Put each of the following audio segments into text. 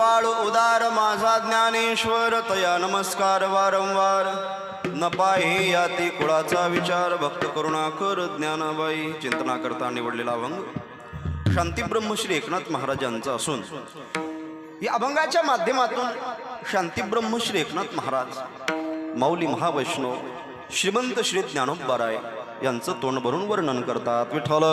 कृपाळ उदार माझा ज्ञानेश्वर तया नमस्कार वारंवार. न पाहे ते कुळाचा विचार भक्त करुणाकर ज्ञानाबाई. चिंतना करता निवडलेला अभंग. शांती ब्रह्मश्री एकनाथ महाराजांचा असून या अभंगाच्या माध्यमातून शांती ब्रह्मश्री एकनाथ महाराज माऊली महावैष्णव श्रीमंत श्री ज्ञानोबाराय यांचं तोंड भरून वर्णन करतात. विठ्ठल.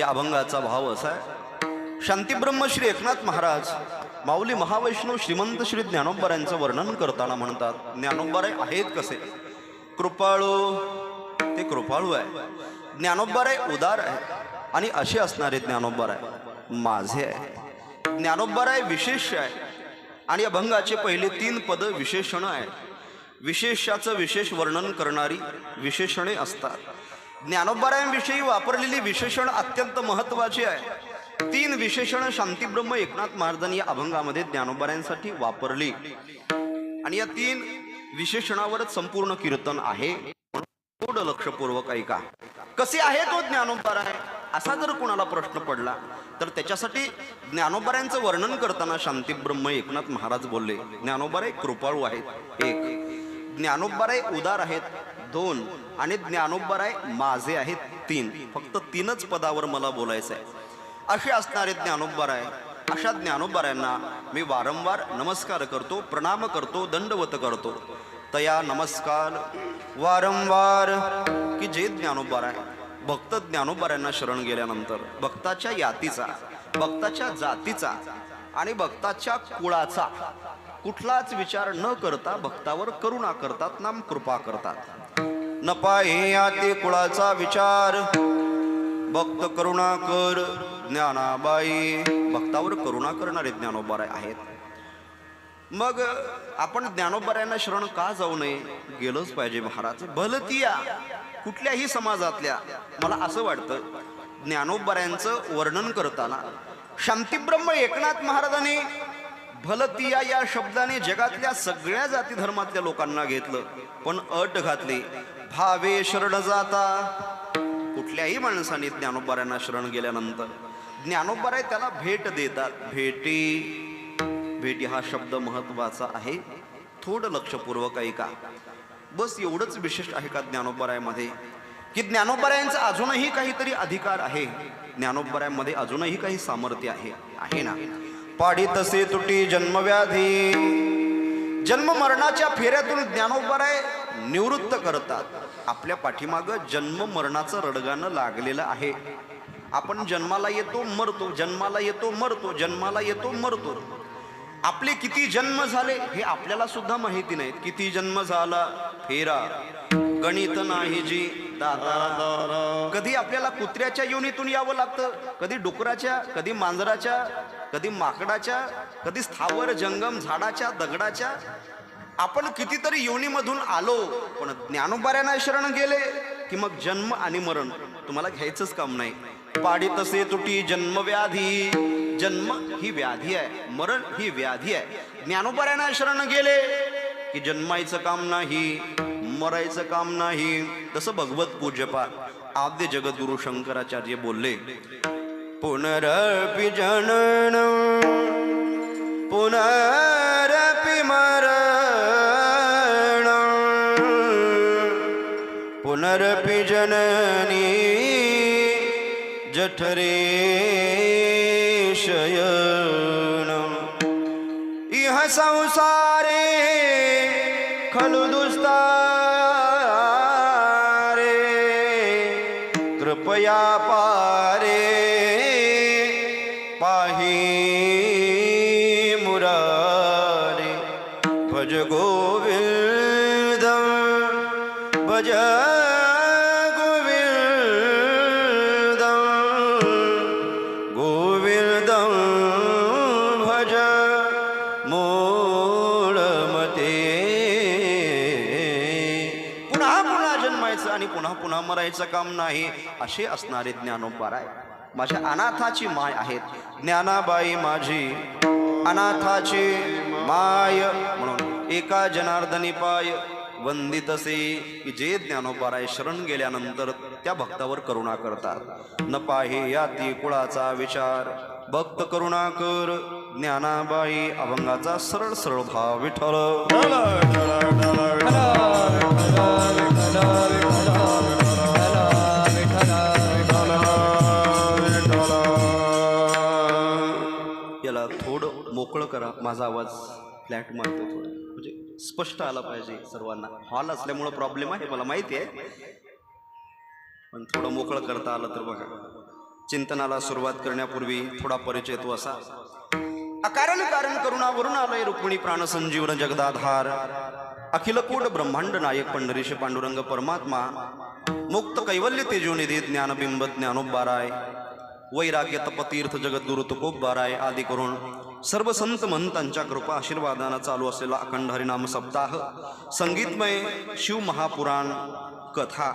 या अभंगाचा भाव असा आहे. शांतीब्रह्म श्री एकनाथ महाराज माऊली महावैष्णव श्रीमंत श्री ज्ञानोबरायांचं वर्णन करताना म्हणतात ज्ञानोबराय आहेत कसे? कृपाळू ते कृपाळू आहे. ज्ञानोबराय उदार आहे आणि असे असणारे ज्ञानोबराय माझे आहे. ज्ञानोबराय विशेष आहे आणि अभंगाचे पहिले तीन पद विशेषण आहे विशेषाचं विशेष वर्णन करणारी विशेषणे असतात. ज्ञानोबारायांविषयी वापरलेली विशेषण अत्यंत महत्वाची आहे. तीन विशेषण शांतीब्रह्म एकनाथ महाराजांनी या अभंगामध्ये ज्ञानोबारायांसाठी वापरली. आणि या तीन विशेषणावरच संपूर्ण कीर्तन आहे. थोडं लक्षपूर्वक ऐका. कसे आहे तो ज्ञानोबाराय? असा जर कोणाला प्रश्न पडला तर त्याच्यासाठी ज्ञानोबारायांचं वर्णन करताना शांतीब्रह्म एकनाथ महाराज बोलले ज्ञानोबाराय कृपाळू आहेत. एक. ज्ञानोबाराय उदार आहेत. दोन आणि ज्ञानोबाराय माझे आहेत तीन. फक्त तीनच पदावर मला बोलायचं आहे असे असणारे ज्ञानोबाराय अशा ज्ञानोबारायांना मी वारंवार नमस्कार करतो प्रणाम करतो दंडवत करतो. तया नमस्कार. वारंवार. की जे ज्ञानोबार आहे भक्त ज्ञानोबारायांना शरण गेल्यानंतर भक्ताच्या यातीचा भक्ताच्या जातीचा आणि भक्ताच्या कुळाचा कुठलाच विचार न करता भक्तावर करुणा करतात नाम कृपा करतात. न पाहे याती कुळाचा विचार. भक्त करुणा कर ज्ञानाबाई. भक्तावर करुणा करणारे ज्ञानोबाराय आहेत. मग आपण ज्ञानोबारायांना शरण का जाऊ नये? गेलंच पाहिजे महाराज. भलतिया कुठल्याही समाजातल्या. मला असं वाटतं ज्ञानोबऱ्यांचं वर्णन करताना शांतीब्रह्म एकनाथ महाराजांनी भलतिया या शब्दाने जगातल्या सगळ्या जाती धर्मातल्या लोकांना घेतलं पण अट घातली. भावे शरण जाता. कुठल्याही माणसाने ज्ञानोबारायांना शरण गेल्यानंतर ज्ञानोबाराय त्याला भेट देतात. भेटी भेटी हा शब्द महत्त्वाचा आहे. थोडं लक्षपूर्वक आहे का बस एवढंच विशेष आहे का ज्ञानोबरायामध्ये की ज्ञानोबरायांचा अजूनही काहीतरी अधिकार आहे. ज्ञानोबरायांमध्ये अजूनही काही सामर्थ्य आहे. आहे ना? पाडी तसे तुटी जन्मव्याधी. जन्म मरणाच्या फेऱ्यातून ज्ञानोबराय निवृत्त करतात. आपल्या पाठीमागं जन्म मरणाचं रडगाणं लागलेलं आहे. आपण जन्माला येतो मरतो. जन्माला येतो मरतो. जन्माला येतो मरतो. आपले किती जन्म झाले हे आपल्याला सुद्धा माहिती नाहीत. किती जन्म झाला? फेरा. गणित नाही जी. दादा. कधी आपल्याला कुत्र्याच्या योनीतून यावं लागतं? कधी डुकराच्या कधी मांजराच्या कधी माकडाच्या कधी स्थावर जंगम झाडाच्या दगडाच्या? आपण कितीतरी योनीमधून आलो पण ज्ञानोबाऱ्यांना शरण गेले की मग जन्म आणि मरण तुम्हाला घ्यायचंच काम नाही. पाडी तसे तुटी जन्म व्याधी जन्म ही व्याधी आहे मरण ही व्याधी आहे. ज्ञानोबाऱ्यांना शरण गेले की जन्मायचं काम नाही मरायचं काम नाही. तसं भगवत पूज्यपा आद्य जगद्गुरु शंकराचार्य बोलले पुनरपि जनन पुनर जननी जठरे मरायचं काम नाही असे असणारे ज्ञानोबाराय माझ्या अनाथाची माय आहेत. ज्ञानाबाई माझी अनाथाची माय म्हणून एका जनार्दनी पाय वंदितसे की जे ज्ञानोपाराय शरण गेल्यानंतर त्या भक्तावर करुणा करतात. न पाहे याती कुळाचा विचार. भक्त करुणा कर ज्ञानाबाई अभंगाचा सरळ सरळ भाव विठ्ठल. माझा आवाज फ्लॅट मारतो म्हणजे स्पष्ट आला पाहिजे सर्वांना. हॉल असल्यामुळं प्रॉब्लेम आहे मला माहिती आहे. पण थोडं मोकळं करता आलं तर बघा. चिंतनाला सुरुवात करण्यापूर्वी थोडा परिचय तो असा. अकारण कारण करुणावरून आलंय रुक्मिणी प्राणसंजीवन जगदाधार. अखिल कोट ब्रह्मांड नायक पंढरीश पांडुरंग परमात्मा. मुक्त कैवल्य तेजोनिधी ज्ञानबिंब ज्ञानोबाराय वैराग्य तपतीर्थ जगद्गुरु तुकोबाराय आदी करून सर्व संत महंतांच्या कृपा आशीर्वादानं चालू असलेला अखंड हरिनाम सप्ताह संगीतमय शिव महापुराण कथा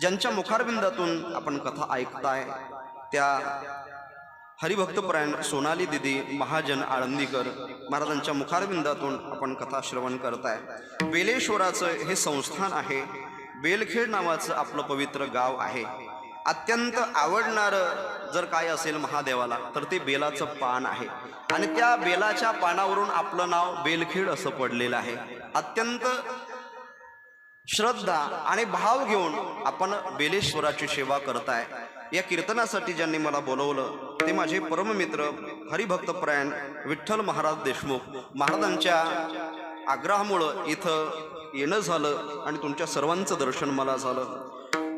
ज्यांच्या मुखारविंदातून आपण कथा ऐकताय त्या हरिभक्तपरायण सोनाली दिदी महाजन आळंदीकर महाराजांच्या मुखारविंदातून आपण कथा श्रवण करताय. बेलेश्वराचं हे संस्थान आहे. बेलखेड नावाचं आपलं पवित्र गाव आहे. अत्यंत आवडणारं जर काय असेल महादेवाला तर ते बेलाचं पान आहे. आणि त्या बेलाच्या पानावरून आपलं नाव बेलखेड असं पडलेलं आहे. अत्यंत श्रद्धा आणि भाव घेऊन आपण बेलेश्वराची सेवा करताय. या कीर्तनासाठी ज्यांनी मला बोलवलं ते माझे परममित्र हरिभक्तप्रायण विठ्ठल महाराज देशमुख महाराजांच्या आग्रहामुळं इथं येणं झालं आणि तुमच्या सर्वांचं दर्शन मला झालं.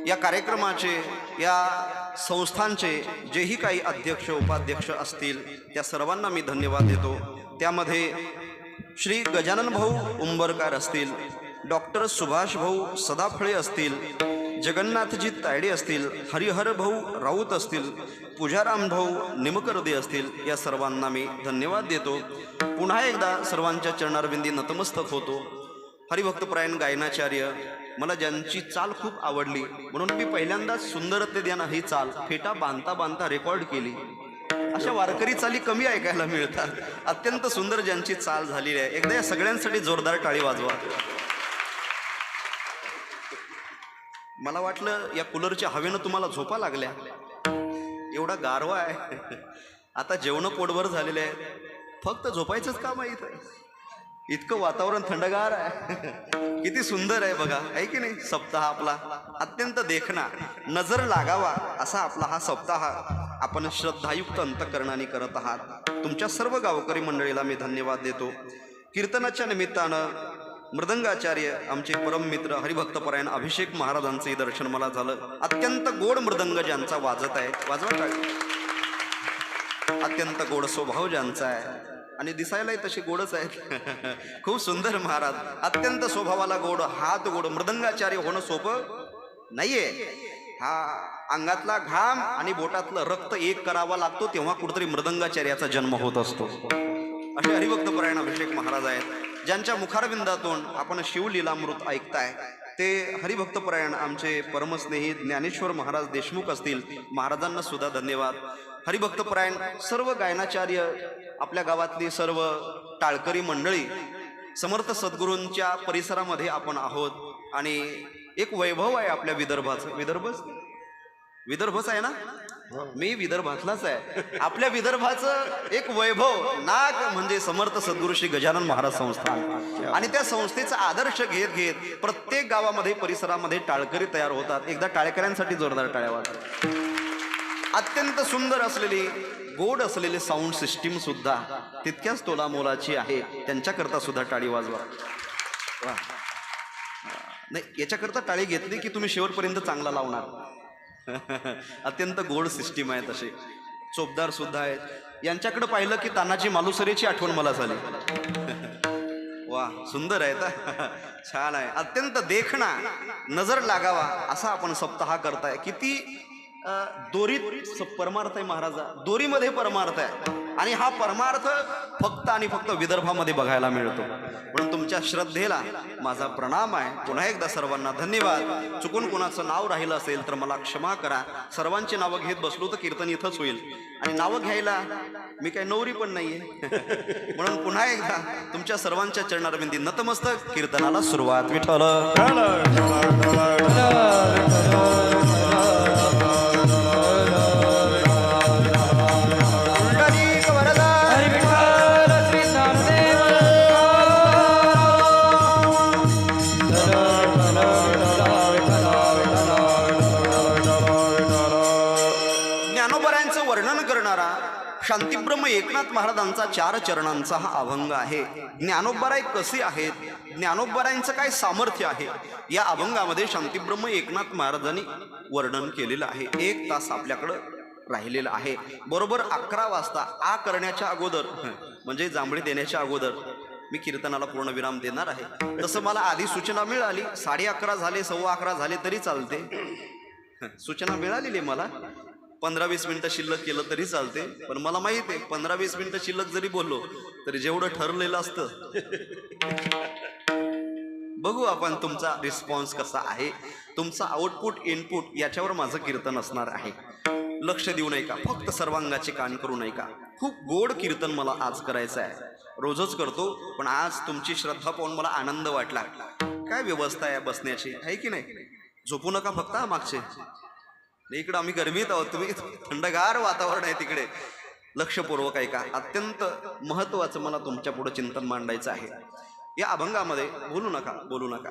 या कार्यक्रमाचे या संस्थांचे जेही काही अध्यक्ष उपाध्यक्ष असतील त्या सर्वांना मी धन्यवाद देतो. त्यामध्ये श्री गजानन भाऊ उंबरकार असतील डॉक्टर सुभाष भाऊ सदाफळे असतील जगन्नाथजी तायडे असतील हरिहर भाऊ राऊत असतील पूजाराम भाऊ निमकर्दे असतील या सर्वांना मी धन्यवाद देतो. पुन्हा एकदा सर्वांच्या चरणारविंदी नतमस्तक होतो. हरिभक्तपरायण गायनाचार्य मला ज्यांची चाल खूप आवडली म्हणून मी पहिल्यांदाच सुंदरते द्यानं ही चाल फेटा बांधता बांधता रेकॉर्ड केली. अशा वारकरी चाली कमी ऐकायला मिळतात. अत्यंत सुंदर ज्यांची चाल झालेली आहे. एकदा या सगळ्यांसाठी जोरदार टाळी वाजवा. मला वाटलं या कूलरच्या हवेनं तुम्हाला झोपा लागल्या. एवढा गारवा आहे. आता जेवण पोटभर झालेले आहे. फक्त झोपायचंच काम आहे इथं. इतकं वातावरण थंडगार आहे. किती सुंदर आहे बघा. आहे की नाही? सप्ताह आपला. अत्यंत देखणा नजर लागावा असा आपला हा सप्ताह आपण श्रद्धायुक्त अंतकरणाने करत आहात. तुमच्या सर्व गावकरी मंडळीला मी धन्यवाद देतो. कीर्तनाच्या निमित्तानं मृदंगाचार्य आमचे परम मित्र हरिभक्तपरायण अभिषेक महाराजांचंही दर्शन मला झालं. अत्यंत गोड मृदंग ज्यांचा वाजत आहे. वाजवा काय? अत्यंत गोड स्वभाव ज्यांचा आहे. आणि दिसायलाही तसे गोडच आहेत. खूप सुंदर महाराज. अत्यंत स्वभावाला गोड हात गोड मृदंगाचार्य होणं सोपं नाहीये. हा अंगातला घाम आणि बोटातलं रक्त एक करावा लागतो तेव्हा कुठेतरी मृदंगाचार्याचा जन्म होत असतो. असे हरिभक्त परायण अभिषेक महाराज आहेत. ज्यांच्या मुखारविंदातून आपण शिवलीलामृत ऐकताय ते हरिभक्तपरायण आमचे परमस्नेही ज्ञानेश्वर महाराज देशमुख असतील. महाराजांना सुद्धा धन्यवाद. हरिभक्तपरायण सर्व गायनाचार्य आपल्या गावातली सर्व टाळकरी मंडळी समर्थ सद्गुरूंच्या परिसरामध्ये आपण आहोत. आणि एक वैभव आहे आपल्या विदर्भाचं. विदर्भच? विदर्भच आहे ना? मी विदर्भातलाच आहे. आपल्या विदर्भाचं एक वैभव नाग म्हणजे समर्थ सद्गुरू श्री गजानन महाराज संस्थान. आणि त्या संस्थेचा आदर्श घेत घेत प्रत्येक गावामध्ये परिसरामध्ये टाळकरी तयार होतात. एकदा टाळकऱ्यांसाठी जोरदार टाळ्या वाजवा. अत्यंत सुंदर असलेली गोड असलेली साऊंड सिस्टीम सुद्धा तितक्याच तोला मोलाची आहे. त्यांच्याकरता सुद्धा टाळी वाजवा. वा. नाही याच्याकरता टाळी घेतली की तुम्ही शेवटपर्यंत चांगला लावणार. अत्यंत गोड सिस्टीम आहे तसे चोपदार सुद्धा आहेत. यांच्याकडे पाहिलं की तानाजी मालुसरेची आठवण मला झाली. वा सुंदर आहे छान आहे. अत्यंत देखणा नजर लागावा असा आपण सप्ताह करताय. किती दोरीत परमार्थ आहे महाराजा. दोरीमध्ये परमार्थ आहे. आणि हा परमार्थ फक्त आणि फक्त विदर्भामध्ये बघायला मिळतो. म्हणून तुमच्या श्रद्धेला माझा प्रणाम आहे. पुन्हा एकदा सर्वांना धन्यवाद. चुकून कोणाचं नाव राहिलं असेल तर मला क्षमा करा. सर्वांची नावं घेत बसलो तर कीर्तन इथंच होईल. आणि नावं घ्यायला मी काही नवरी पण नाहीये. म्हणून पुन्हा एकदा तुमच्या सर्वांच्या चरणारविंदी नतमस्तक कीर्तनाला सुरुवात. विठल ज्ञानोबऱ्यांचं वर्णन करणारा शांतिब्रह्म एकनाथ महाराजांचा चार चरणांचा हा अभंग आहे. ज्ञानोबराय कसे आहेत? ज्ञानोबरायांचं काय सामर्थ्य आहे? या अभंगामध्ये शांतिब्रह्म एकनाथ महाराजांनी वर्णन केलेलं आहे. एक तास आपल्याकडं राहिलेलं आहे. बरोबर अकरा वाजता आ करण्याच्या अगोदर म्हणजे जांभळी देण्याच्या अगोदर मी कीर्तनाला पूर्ण विराम देणार आहे. तसं मला आधी सूचना मिळाली साडे अकरा झाले सव्वा अकरा झाले तरी चालते. सूचना मिळालेली आहे मला. पंधरा वीस मिनिटं शिल्लक केलं तरी चालते. पण मला माहीत आहे पंधरा वीस मिनिटं शिल्लक जरी बोललो तरी जेवढं ठरलेलं असतं. बघू आपण तुमचा रिस्पॉन्स कसा आहे. तुमचा आउटपुट इनपुट याच्यावर माझं कीर्तन असणार आहे. लक्ष देऊ नये का फक्त सर्वांगाचे कान करू नये का खूप गोड कीर्तन मला आज करायचं आहे. रोजच करतो पण आज तुमची श्रद्धा पाहून मला आनंद वाटला. काय व्यवस्था आहे बसण्याची? आहे की नाही? झोपू नका फक्त मागचे. नाही, इकडं आम्ही गरमीत आहोत तुम्ही थंडगार वातावरण आहे तिकडे. लक्षपूर्वक ऐका. अत्यंत महत्वाचं मला तुमच्यापुढे चिंतन मांडायचं आहे. या अभंगामध्ये बोलू नका बोलू नका.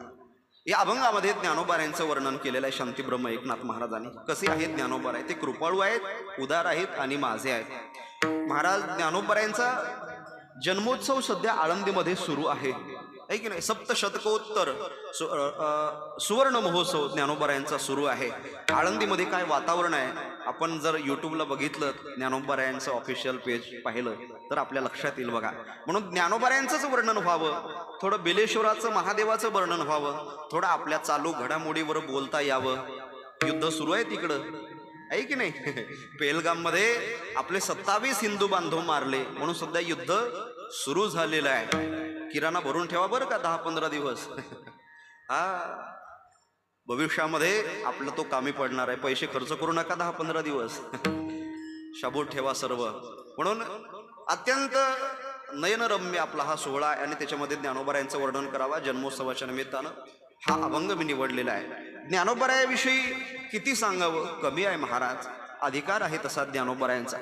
या अभंगामध्ये ज्ञानोबाऱ्यांचं वर्णन केलेलं आहे शांतीब्रह्म एकनाथ महाराजांनी. कसे आहेत ज्ञानोबार ते कृपाळू आहेत उदार आहेत आणि माझे आहेत. महाराज ज्ञानोबाऱ्यांचा जन्मोत्सव सध्या आळंदीमध्ये सुरू आहे. आहे की नाही? सप्तशतकोत्तर सु सुवर्ण महोत्सव ज्ञानोबारायांचा सुरू आहे. आळंदीमध्ये काय वातावरण आहे? आपण जर यूट्यूबला बघितलं ज्ञानोबारायांचं ऑफिशियल पेज पाहिलं तर आपल्या लक्षात येईल बघा. म्हणून ज्ञानोबारायांचंच वर्णन व्हावं. थोडं बेलेश्वराचं महादेवाचं वर्णन व्हावं. थोडं आपल्या चालू घडामोडीवर बोलता यावं. युद्ध सुरू आहे तिकडं. आहे की नाही? पेलगाममध्ये आपले सत्तावीस हिंदू बांधव मारले. म्हणून सध्या युद्ध सुरू झालेलं आहे. किराणा भरून ठेवा बरं का दहा पंधरा दिवस. हा. भविष्यामध्ये आपला तो कामी पडणार आहे. पैसे खर्च करू नका दहा पंधरा दिवस. शाबूत ठेवा सर्व. म्हणून अत्यंत नयनरम्य आपला हा सोहळा आहे आणि त्याच्यामध्ये ज्ञानोबा यांचं वर्णन करावा. जन्मोत्सवाच्या निमित्तानं हा अभंग मी निवडलेला आहे. ज्ञानोबरायाविषयी किती सांगावं? कमी आहे महाराज. अधिकार आहे तसा ज्ञानोबरायांचा.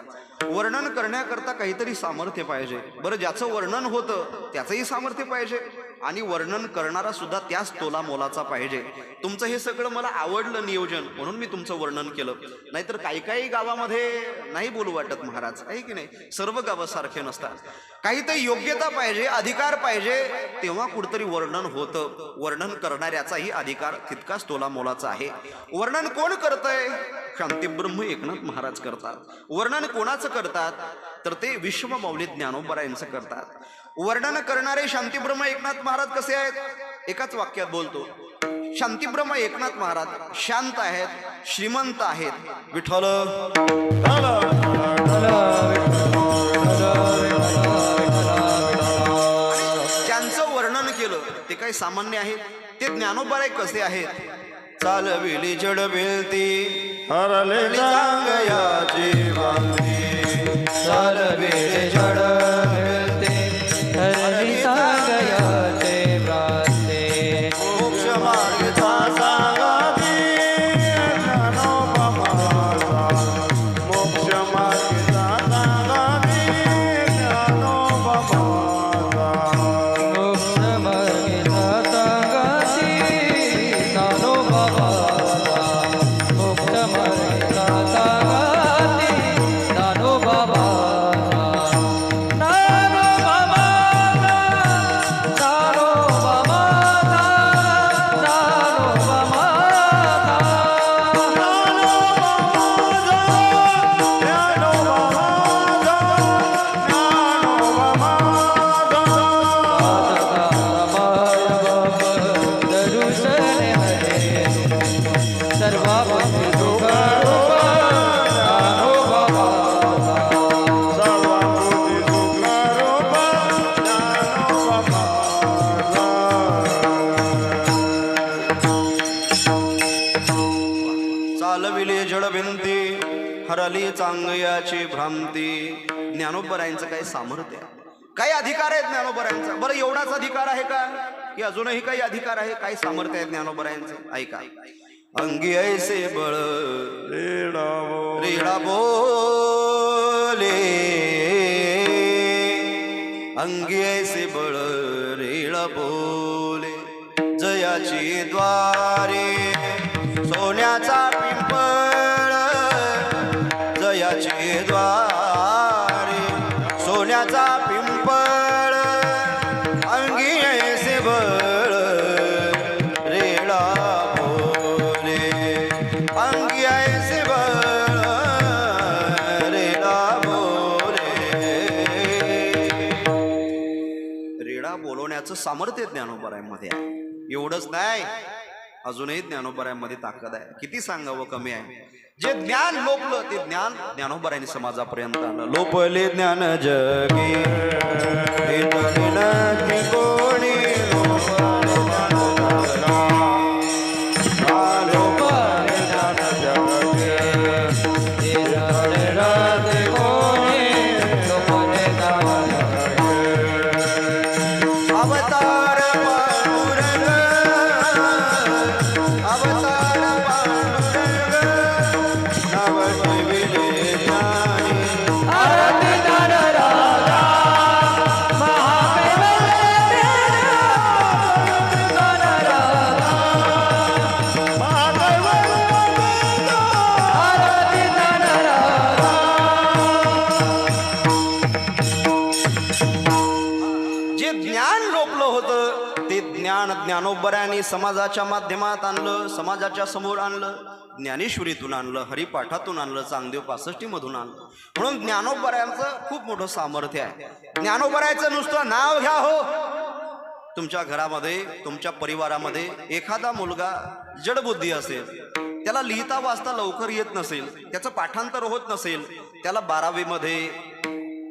वर्णन करण्याकरता काहीतरी सामर्थ्य पाहिजे. बरं ज्याचं वर्णन होतं त्याचंही सामर्थ्य पाहिजे. आणि वर्णन करणारा सुद्धा त्याच तोला मोलाचा पाहिजे. तुमचं हे सगळं मला आवडलं नियोजन म्हणून मी तुमचं वर्णन केलं. नाहीतर काही काही गावामध्ये नाही बोलू वाटत महाराज आहे की नाही? सर्व गावं सारखे नसतात. काहीतरी योग्यता पाहिजे अधिकार पाहिजे तेव्हा कुठतरी वर्णन होतं. वर्णन करणाऱ्याचाही अधिकार तितकाच तोला मोलाचा आहे. वर्णन कोण करतंय? शांतीब्रह्म एकनाथ महाराज करतात. वर्णन कोणाचं करतात? तर ते विश्वमौली ज्ञानोबरा यांचं करतात. वर्णन करणारे शांतीब्रह्म एकनाथ महाराज कसे आहेत? एकाच वाक्यात बोलतो. शांतीब्रह्म एकनाथ महाराज शांत आहेत श्रीमंत आहेत. विठ्ठल. ज्यांचं वर्णन केलं ते काही सामान्य आहेत ते ज्ञानोबाराय कसे आहेत? चालविली जड बेलती हरले चालविली जड चांगयाची भ्रांती ज्ञानोबरायांचं काही सामर्थ्य. काही अधिकार आहे ज्ञानोबरायांचा. बरं एवढाच अधिकार आहे का? की अजूनही काही अधिकार आहे? काही सामर्थ्य आहे ज्ञानोबरायांचं? ऐका. अंगी ऐसे बळ रेडावो रेडा बोले. अंगी ऐसे बळ रेडा बोले. जयाची द्वारे सोन्याचा सामर्थ्य ज्ञानोबरायांमध्ये आहे. एवढंच नाही अजूनही ज्ञानोबरायांमध्ये ताकद आहे. किती सांगावं कमी आहे? जे ज्ञान लोपलं ते ज्ञान ज्ञानोबरायांनी समाजापर्यंत आलं लोपले ज्ञान जगी भेटले कोणी ज्ञानोबऱ्याने समाजाच्या माध्यमात आणलं समाजाच्या समोर आणलं ज्ञानेश्वरीतून आणलं हरिपाठातून आणलं चांगदेव पासष्टी मधून आणलं. म्हणून ज्ञानोबऱ्यांचं खूप मोठं सामर्थ्य आहे. ज्ञानोबऱ्याचं नुसतं नाव घ्या हो. तुमच्या घरामध्ये तुमच्या परिवारामध्ये एखादा मुलगा जडबुद्धी असेल त्याला लिहिता वाचता लवकर येत नसेल त्याचं पाठांतर होत नसेल त्याला बारावीमध्ये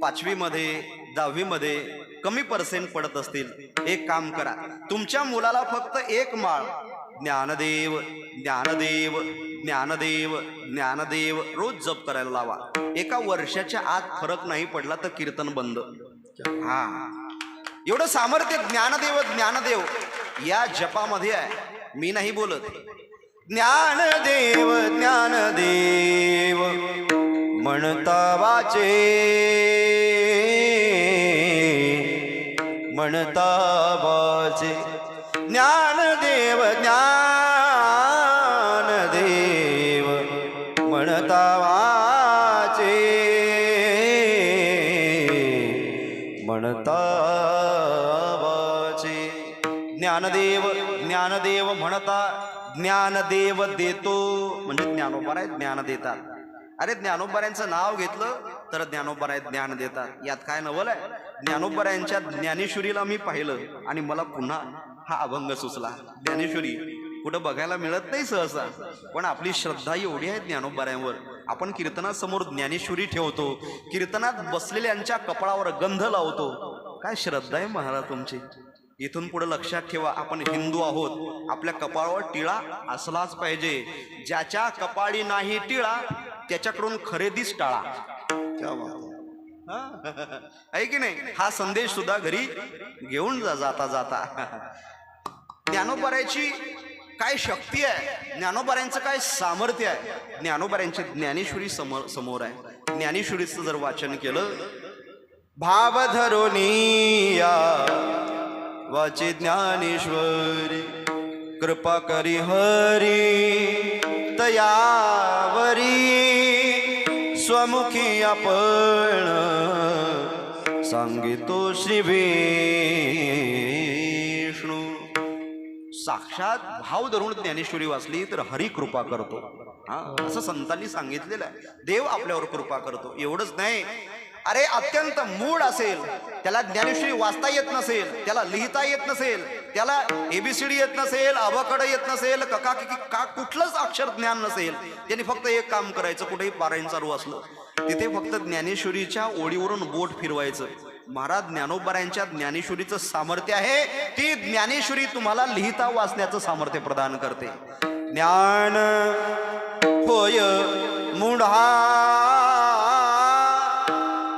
पाचवीमध्ये दहावीमध्ये कमी पर्सेंट पडत असतील एक काम करा. तुमच्या मुलाला फक्त एक माळ. ज्ञानदेव ज्ञानदेव ज्ञानदेव ज्ञानदेव रोज जप करायला लावा. एका वर्षाच्या आत फरक नाही पडला तर कीर्तन बंद. हा. एवढं सामर्थ्य ज्ञानदेव ज्ञानदेव या जपामध्ये आहे. मी नाही बोलत. ज्ञानदेव ज्ञानदेव म्हणता वाचे. म्हणता वाचे ज्ञानदेव ज्ञानदेव म्हणता वाचे म्हणता वाचे ज्ञानदेव ज्ञानदेव म्हणता ज्ञानदेव देतो. म्हणजे ज्ञानोबार आहे ज्ञान देतात. अरे ज्ञानोबाऱ्यांचं नाव घेतलं तर ज्ञानोबराय ज्ञान देतात. यात काय नवल आहे? ज्ञानोबाऱ्यांच्या ज्ञानेश्वरीला मी पाहिलं आणि मला पुन्हा हा अभंग सुचला. ज्ञानेश्वरी कुठं बघायला मिळत नाही सहसा पण आपली श्रद्धा एवढी आहे ज्ञानोबाऱ्यांवर आपण कीर्तनासमोर ज्ञानेश्वरी ठेवतो कीर्तनात बसलेल्यांच्या कपाळावर गंध लावतो. काय श्रद्धा आहे महाराज तुमची? इथून पुढे लक्षात ठेवा आपण हिंदू आहोत. आपल्या कपाळावर टिळा असलाच पाहिजे. ज्याच्या कपाळी नाही टिळा त्याच्याकडून खरेदीच टाळा. है. आहे की नाही? हा संदेश सुद्धा घरी घेऊन जा जाता जाता. ज्ञानोपऱ्याची काय शक्ती आहे? ज्ञानोबाऱ्यांचं काय सामर्थ्य आहे? ज्ञानोबाऱ्यांची ज्ञानेश्वरी समोर समोर आहे. ज्ञानेश्वरीचं जर वाचन केलं भाव धरोनिया वाचे ज्ञानेश्वरी कृपा करी हरी तयावरी. मुखी आपण सांगितो श्री विष्णू. साक्षात भाव धरून ज्ञानेश्वरी वाचली तर हरी कृपा करतो. हा असं संतांनी सांगितलेलं आहे. देव आपल्यावर कृपा करतो. एवढंच नाही. अरे अत्यंत मूड असेल. त्याला ज्ञानेश्वरी वाचता येत नसेल. त्याला लिहिता येत नसेल. त्याला एबीसीडी येत नसेल अवकड येत नसेल कका का कुठलंच अक्षर ज्ञान नसेल त्यांनी फक्त एक काम करायचं कुठेही पारायण चालू असलं तिथे फक्त ज्ञानेश्वरीच्या ओळीवरून बोट फिरवायचं. महाराज ज्ञानोबरायांच्या ज्ञानेश्वरीचं सामर्थ्य आहे ती ज्ञानेश्वरी तुम्हाला लिहिता वाचण्याचं सामर्थ्य प्रदान करते. ज्ञान होय मुढा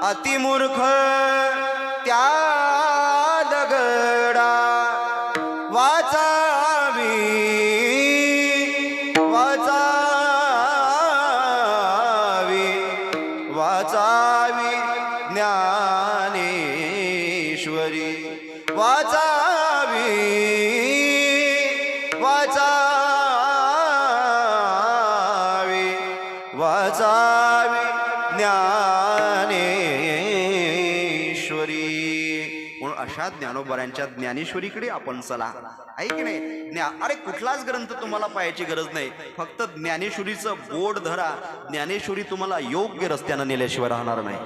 अतिमूर्ख ज्ञानोबऱ्यांच्या ज्ञानेश्वरीकडे आपण चला. आहे की नाही? ज्ञा अरे कुठलाच ग्रंथ तुम्हाला पाहायची गरज नाही. फक्त ज्ञानेश्वरीचं बोर्ड धरा. ज्ञानेश्वरी तुम्हाला योग्य रस्त्यानं नेल्याशिवाय राहणार नाही.